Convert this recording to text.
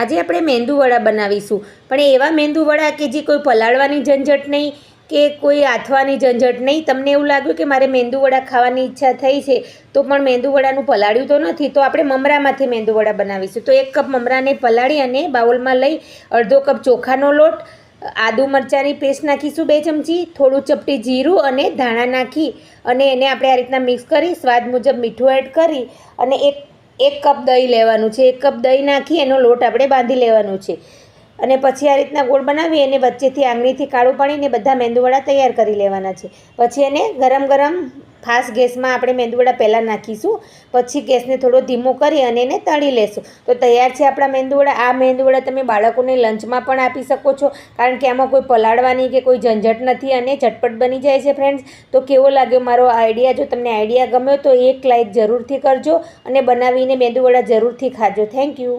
આજે આપણે મેંદુવડા બનાવીશું. પણ એવા મેંદુવડા કે જે કોઈ પલાળવાની ઝંઝટ નહીં કે કોઈ આથવાની ઝંઝટ નહીં. તમને એવું લાગ્યું કે મારે મેંદુવડા ખાવાની ઈચ્છા થઈ છે, તો પણ મેંદુવડાનું પલાળ્યું તો નથી. તો આપણે મમરામાંથી મેંદુવડા બનાવીશું. તો એક કપ મમરાને પલાળી અને બાઉલમાં લઈ અડધો કપ ચોખાનો લોટ, આદુ મરચાંની પેસ્ટ નાખીશું બે ચમચી, થોડું ચપટી જીરું અને ધાણા નાખી અને એને આપણે આ રીતના મિક્સ કરી, સ્વાદ મુજબ મીઠું એડ કરી અને એક એક કપ દહીં લેવાનું છે, એક કપ દહીં નાખી એનો લોટ આપણે બાંધી લેવાનો છે. અને પછી આ રીતના ગોળ બનાવી એને વચ્ચેથી આંગળીથી કાળું પાણીને બધા મેંદુવડા તૈયાર કરી લેવાના છે. પછી એને ગરમ ગરમ ફાસ્ટ ગેસમાં આપણે મેંદુવડા પહેલાં નાખીશું, પછી ગેસને થોડો ધીમો કરી અને એને તળી લેશું. તો તૈયાર છે આપણા મેંદુવડા આ મેંદુવડા તમે બાળકોને લંચમાં પણ આપી શકો છો, કારણ કે આમાં કોઈ પલાળવાની કે કોઈ ઝંઝટ નથી અને ઝટપટ બની જાય છે ફ્રેન્ડ્સ તો કેવો લાગ્યો મારો આઈડિયા જો તમને આઈડિયા ગમ્યો તો એક લાઇક જરૂરથી કરજો અને બનાવીને મેંદુવડા જરૂરથી ખાજો. Thank you